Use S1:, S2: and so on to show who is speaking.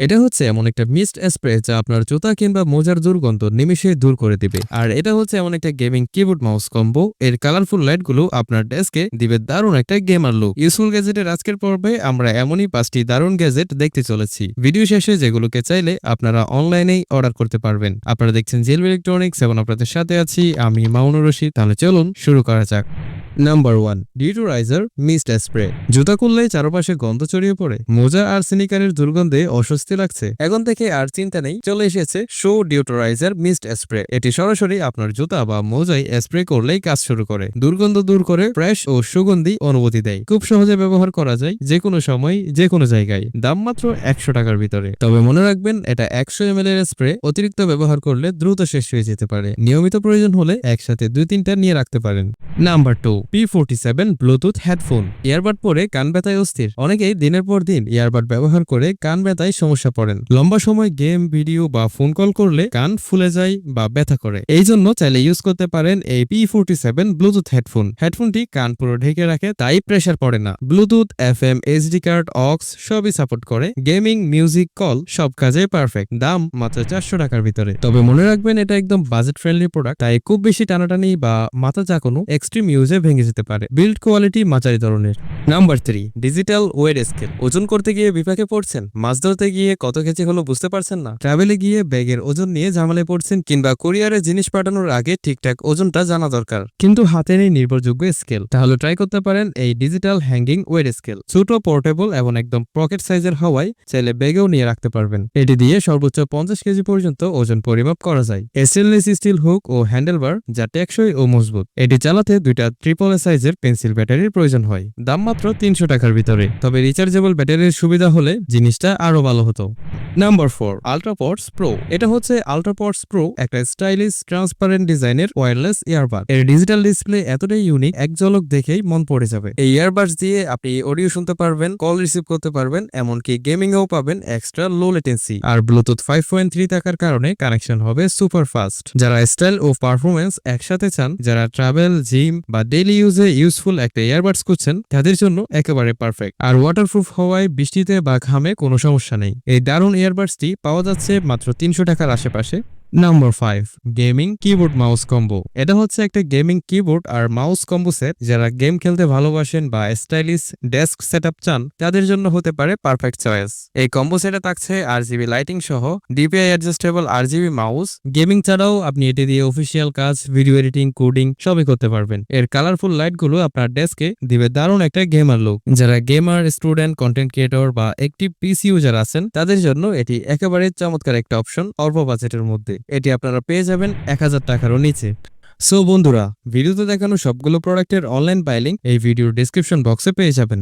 S1: এটা হচ্ছে এমন একটা মিস্ট স্প্রে যা আপনার জুতা কিংবা মোজার দুর্গন্ধ নিমিশে দূর করে দিবে। আর এটা হচ্ছে এমন একটা গেমিং কিবোর্ড মাউস কম্বো। এর কালারফুল লাইটগুলো আপনার ডেস্কে দিবে দারুণ একটা গেমার লুক ইউজফুল গ্যাজেটের আজকের পর্বে আমরা এমনই পাঁচটি দারুণ গ্যাজেট দেখতে চলেছি। ভিডিও শেষে যেগুলোকে চাইলে আপনারা অনলাইনেই অর্ডার করতে পারবেন। আপনারা দেখছেন জেল ইলেকট্রনিক্স এবং আপনাদের সাথে আছি আমি মাউনুর রশিদ। তাহলে চলুন শুরু করা যাক। Number one deodoriser mist spray জুতা খুললেই চারপাশে গন্ধ ছড়িয়ে পড়ে। মোজা আর সিনিকারের দুর্গন্ধে অস্বস্তি লাগছে। এখন থেকে আর চিন্তা নেই, চলে এসেছে শো ডিওটোরাইজার মিস্ট স্প্রে এটি সরাসরি আপনার জুতা বা মোজায় স্প্রে করলেই কাজ শুরু করে। দুর্গন্ধ দূর করে ফ্রেশ ও সুগন্ধি অনুভূতি দেয়। খুব সহজে ব্যবহার করা যায় যে কোনো সময় যে কোনো জায়গায়। দাম মাত্র একশো টাকার ভিতরে। তবে মনে রাখবেন, এটা একশো এম এর স্প্রে। অতিরিক্ত ব্যবহার করলে দ্রুত শেষ হয়ে যেতে পারে। নিয়মিত প্রয়োজন হলে একসাথে দুই তিনটা নিয়ে রাখতে পারেন। Number two P forty seven Bluetooth headphone earbud পরে কান ব্যথায় অস্থির। অনেকেই দিনের পর দিন ইয়ারবাড ব্যবহার করে কান ব্যথায় সমস্যা পড়েন। লম্বা সময় গেম ভিডিও বা ফোন কল করলে কান ফুলে যায় বা ব্যথা করে। এই জন্য চাইলে ইউজ করতে পারেন এই P forty seven bluetooth headphone হেডফোনটি কান পুরো ঢেকে রাখে, তাই প্রেসার পড়ে না। Bluetooth F M HD card aux সবই সাপোর্ট করে। গেমিং মিউজিক কল সব কাজে পারফেক্ট দাম মাত্র চারশো টাকার ভিতরে। তবে মনে রাখবেন এটা একদম বাজেট ফ্রেন্ডলি প্রোডাক্ট তাই খুব বেশি টানাটানি বা মাথা চাকানো এক্সট্রিম ইউজে ভেঙে যেতে পারে। বিল্ড কোয়ালিটি মাঝারি ধরনের। Number three digital weight scale ওজন করতে গিয়ে বিপাকে পড়ছেন? মাছ ধরতে গিয়ে কত কেজি হলো বুঝতে পারছেন না। ট্রাভেলে গিয়ে ব্যাগের ওজন নিয়ে ঝামেলায় পড়ছেন কিংবা কুরিয়ারে জিনিস পাঠানোর আগে ঠিকঠাক ওজনটা জানা দরকার। কিন্তু হাতে নেই নির্ভরযোগ্য স্কেল তাহলে ট্রাই করতে পারেন এই ডিজিটাল হ্যাঙ্গিং ওয়েট স্কেল ছোট পোর্টেবল এবং একদম পকেট সাইজের হওয়ায় চাইলে ব্যাগেও নিয়ে রাখতে পারবেন। এটি দিয়ে সর্বোচ্চ পঞ্চাশ কেজি পর্যন্ত ওজন পরিমাপ করা যায়। স্টেনলেস স্টিল হুক ও হ্যান্ডেলবার যা টেকসই ও মজবুত। এটি চালাতে দুইটা ট্রিপল সাইজের পেন্সিল ব্যাটারির প্রয়োজন হয়। দাম মাত্র তিনশো টাকার ভিতরে। তবে রিচার্জেবল ব্যাটারির সুবিধা হলে জিনিসটা আরও ভালো হতো। নাম্বার ফোর আলট্রাপডস প্রো এটা হচ্ছে আলট্রাপডস প্রো একটা স্টাইলিশ ট্রান্সপারেন্ট ডিজাইনের ওয়্যারলেস ইয়ারবাড এর ডিজিটাল ডিসপ্লে এতটাই ইউনিক এক ঝলক দেখেই মন পড়ে যাবে। এই ইয়ারবাডস দিয়ে আপনি অডিও শুনতে পারবেন কল রিসিভ করতে পারবেন, এমনকি গেমিং এও পাবেন এক্সট্রা লো লেটেন্সি আর ব্লুটুথ ফাইভ পয়েন্ট থ্রি থাকার কারণে কানেকশন হবে সুপার ফাস্ট যারা স্টাইল ও পারফরমেন্স একসাথে চান, যারা ট্রাভেল জিম বা ডেইলি ইউজে ইউজফুল একটা ইয়ারবাডস খুঁজছেন, তাদের জন্য একেবারে পারফেক্ট আর ওয়াটারপ্রুফ হওয়ায় বৃষ্টিতে বা ঘামে কোনো সমস্যা নেই। এই দারুণ ইয়ারবাডসটি পাওয়া যাচ্ছে মাত্র তিনশো টাকার আশেপাশে। Number five gaming keyboard mouse combo এটা হচ্ছে একটা গেমিং কিবোর্ড আর মাউস কম্বো সেট যারা গেম খেলতে ভালোবাসেন বা স্টাইলিশ ডেস্ক সেট চান, তাদের জন্য হতে পারে পারফেক্ট চয়েস এই কম্বো সেটে থাকছে আর জিবি লাইটিং সহ DPI adjustable R GB mouse gaming ছাড়াও আপনি এটি দিয়ে অফিসিয়াল কাজ ভিডিও এডিটিং কোডিং সবই করতে পারবেন। এর কালারফুল লাইটগুলো আপনার ডেস্কে দিবে দারুণ একটা গেমার লুক যারা গেমার স্টুডেন্ট কন্টেন্ট ক্রিয়েটর বা একটি পিসি ইউজার আছেন, তাদের জন্য এটি একেবারে চমৎকার একটা অপশন অল্প বাজেটের মধ্যে। এটি আপনারা পেয়ে যাবেন এক হাজার টাকারও নিচে। সো বন্ধুরা, ভিডিওতে দেখানো সবগুলো প্রোডাক্টের অনলাইন বাইলিং এই ভিডিওর ডিসক্রিপশন বক্সে পেয়ে যাবেন।